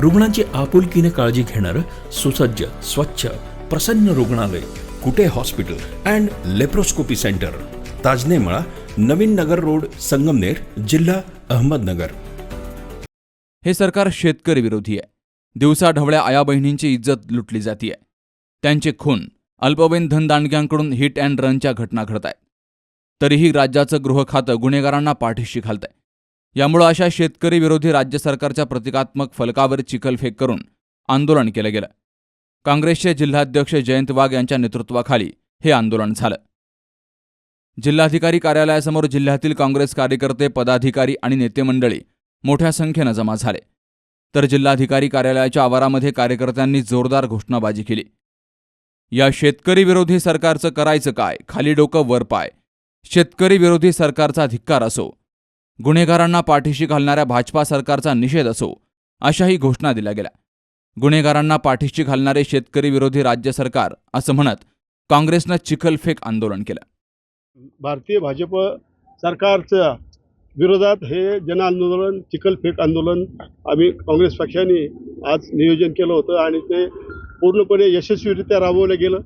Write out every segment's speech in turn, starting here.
रुग्णांची आपुलकीने काळजी घेणारं सुसज्ज स्वच्छ प्रसन्न रुग्णालय Kute hospital and laparoscopy centre. Tajnemala Navin Nagar road Sangamner जिल्हा अहमदनगर. हे सरकार शेतकरी विरोधी आहे. दिवसा ढवळ्या आया बहिणींची इज्जत लुटली जातीये. त्यांचे खून अल्पवयीन धनदांडग्यांकडून हिट अँड रनच्या घटना घडत आहेत तरीही राज्याचं गृह खातं गुन्हेगारांना पाठीशी घालतंय. यामुळं अशा शेतकरी विरोधी राज्य सरकारच्या प्रतिकात्मक फलकावर चिखलफेक करून आंदोलन केलं गेलं. काँग्रेसचे जिल्हाध्यक्ष जयंत वाघ यांच्या नेतृत्वाखाली हे आंदोलन झालं. जिल्हाधिकारी कार्यालयासमोर जिल्ह्यातील काँग्रेस कार्यकर्ते पदाधिकारी आणि नेतेमंडळी मोठ्या संख्येनं जमा झाले. तर जिल्हाधिकारी कार्यालयाच्या आवारामध्ये कार्यकर्त्यांनी जोरदार घोषणाबाजी केली. या शेतकरी विरोधी सरकारचं करायचं काय? खाली डोकं वर पाय. शेतकरी विरोधी सरकारचा धिक्कार असो गुन्हेगारांना पाठीशी घालणाऱ्या भाजपा सरकारचा निषेध असो अशाही घोषणा दिल्या गेल्या. गुन्हेगारांना पाठीशी घालणारे शेतकरी विरोधी राज्य सरकार असं म्हणत काँग्रेसनं चिखलफेक आंदोलन केलं. भारतीय भाजप सरकारच्या विरोधात हे जन आंदोलन चिखलफेक आंदोलन आम्ही काँग्रेस पक्षाने आज नियोजन केलं होतं आणि ते पूर्णपणे यशस्वीरित्या राबवलं गेलं.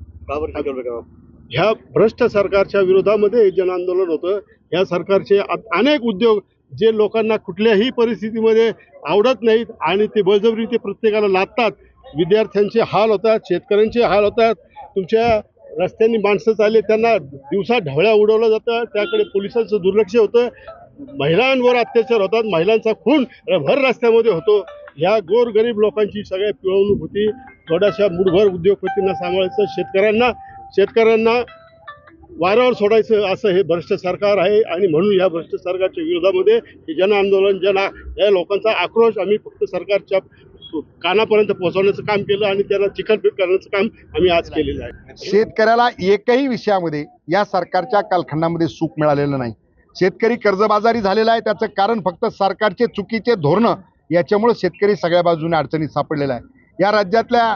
ह्या भ्रष्ट सरकारच्या विरोधामध्ये हे जन आंदोलन होतं. ह्या सरकारचे अनेक उद्योग जे लोकांना कुठल्याही परिस्थितीमध्ये आवडत नाहीत आणि ते बळजबरी ते प्रत्येकाला लादतात. विद्यार्थ्यांचे हाल होतात शेतकऱ्यांचे हाल होतात. तुमच्या रस्त्यांनी माणसं चालले त्यांना दिवसा ढवळ्या उडवलं जातं त्याकडे पोलिसांचं दुर्लक्ष होतं. महिलांवर अत्याचार होतात. महिलांचा खून भर रस्त्यामध्ये होतो. ह्या गोरगरीब लोकांची सगळ्या पिळवणूक होती. थोड्याशा मुठभर उद्योगपतींना सांभाळायचं शेतकऱ्यांना शेतकऱ्यांना वाऱ्यावर सोडायचं असं हे भ्रष्ट सरकार आहे आणि म्हणून या भ्रष्ट सरकारच्या विरोधामध्ये हे जन आंदोलन जन या लोकांचा आक्रोश आम्ही फक्त सरकारच्या कानापर्यंत पोहोचवण्याचं काम केलं आणि त्यांना चिखलफेक करण्याचं काम आम्ही आज केलेलं आहे. शेतकऱ्याला एकही विषयामध्ये या सरकारच्या कालखंडामध्ये सुख मिळालेलं नाही. शेतकरी कर्जबाजारी झालेला आहे त्याचं कारण फक्त सरकारचे चुकीचे धोरणं याच्यामुळे शेतकरी सगळ्या बाजूने अडचणीत सापडलेला आहे. या राज्यातल्या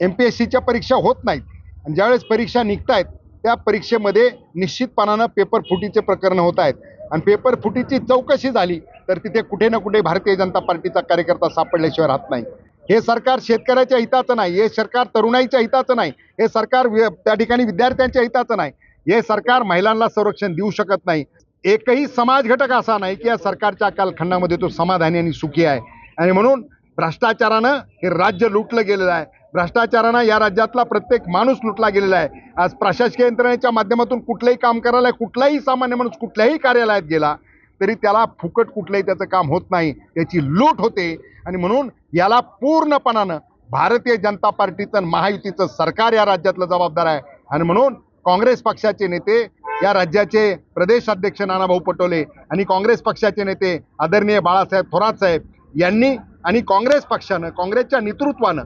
एम पी एस सीच्या परीक्षा होत नाहीत. आणि ज्यावेळेस परीक्षा निघत आहेत त्या परीक्षेमध्ये निश्चितपणानं पेपर फुटीचे प्रकरण होत आहेत. आणि पेपर फुटीची चौकशी झाली तर तिथे कुठे ना कुठे भारतीय जनता पार्टीचा कार्यकर्ता सापडल्याशिवाय राहत नाही. हे सरकार शेतकऱ्याच्या हिताचं नाही हे सरकार तरुणाईच्या हिताचं नाही हे सरकार त्या ठिकाणी विद्यार्थ्यांच्या हिताचं नाही हे सरकार महिलांना संरक्षण देऊ शकत नाही. एकही समाज घटक असा नाही की या सरकारच्या कालखंडामध्ये तो समाधानी आणि सुखी आहे. आणि म्हणून भ्रष्टाचारानं हे राज्य लुटलं गेलेलं आहे. भ्रष्टाचारानं या राज्यातला प्रत्येक माणूस लुटला गेलेला आहे. आज प्रशासकीय यंत्रणेच्या माध्यमातून कुठलंही काम करायला कुठलाही सामान्य माणूस कुठल्याही कार्यालयात गेला तरी त्याला फुकट कुठलंही त्याचं काम होत नाही. त्याची लूट होते. आणि म्हणून याला पूर्णपणानं भारतीय जनता पार्टीचं महायुतीचं सरकार या राज्यातलं जबाबदार आहे. आणि म्हणून काँग्रेस पक्षाचे नेते या राज्याचे प्रदेश अध्यक्ष नानाभाऊ पटोले आणि काँग्रेस पक्षाचे नेते आदरणीय बाळासाहेब थोरात साहेब यांनी आणि काँग्रेस पक्षानं काँग्रेसच्या नेतृत्वानं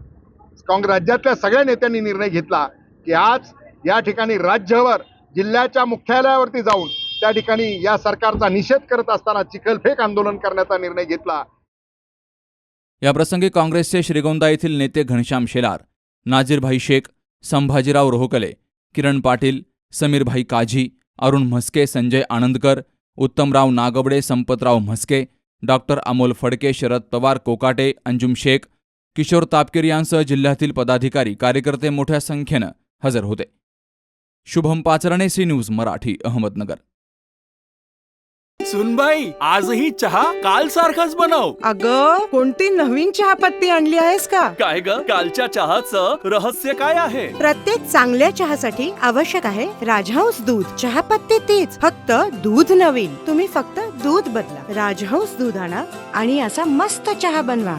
काँग्रेस राज्यातल्या सगळ्या नेत्यांनी निर्णय घेतला की आज या ठिकाणी राज्यभर जिल्ह्याच्या मुख्यालयावरती जाऊन त्या ठिकाणी या सरकारचा निषेध करत असताना चिखलफेक आंदोलन करण्याचा निर्णय घेतला. याप्रसंगी काँग्रेसचे श्रीगोंदा येथील नेते घनश्याम शेलार नाजीरभाई शेख संभाजीराव रोहकले किरण पाटील समीरभाई काझी अरुण म्हस्के संजय आनंदकर उत्तमराव नागवडे संपतराव म्हस्के डॉक्टर अमोल फडके शरद पवार कोकाटे अंजुम शेख किशोर तापकीर यांसह जिल्ह्यातील पदाधिकारी कार्यकर्ते मोठ्या संख्येनं हजर होते. Shubham Pacharne C news Marathi Ahmednagar. सुनबाई आजही चहा काल सारखाच बनव. अग कोणती नवीन चहापत्ती आणली आहेस का? काय ग? कालच्या चहाचं रहस्य काय आहे? प्रत्येक चांगल्या चहासाठी आवश्यक आहे राजहंस दूध. चहापत्ती तीच फक्त दूध नवीन. तुम्ही फक्त दूध बदला. राजहंस दूध आणा आणि असा मस्त चहा बनवा.